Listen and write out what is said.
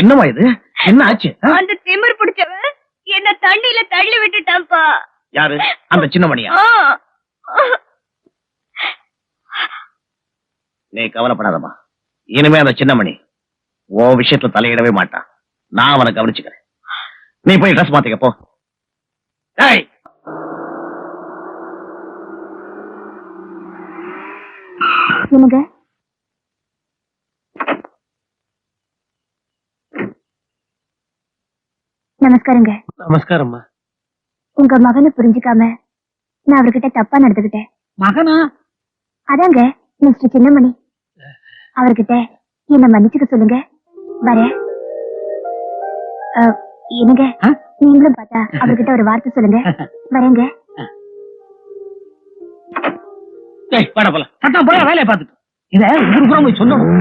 என்னம்மா இது? என்ன ஆச்சு? அந்த திமிர் பிடிச்சவன் என்ன தண்ணியில தள்ளி விட்டுட்டான்ப்பா. யாரு? அந்த சின்ன மணியா. நீ கவலைப்படாதம்மா. இனிமே அந்த சின்ன மணி உன் விஷயத்துல தலையிடவே மாட்டான் நான் அவனை கவனிச்சுக்கிறேன். நீ போய் ட்ரெஸ் மாத்திக்க போ. ஏய் என்னங்க நமஸ்காரங்க. நமஸ்காரம்மா. உங்க மகனை புரிஞ்சுக்காம நான் அவர்கிட்ட தப்பா நடந்துகிட்டேன். மகனா? அதாங்க மிஸ்டர் சின்னமணி. அவர்கிட்ட என்ன மன்னிச்சுக்க சொல்லுங்க. வரேன். அஹ், என்னங்க? நீங்களும் பார்த்தா அவர்கிட்ட ஒரு வார்த்தை சொல்லுங்க. வரேங்க. வேலையை பார்த்துட்டு. இத ஊருக்கு போய் சொல்லணும்.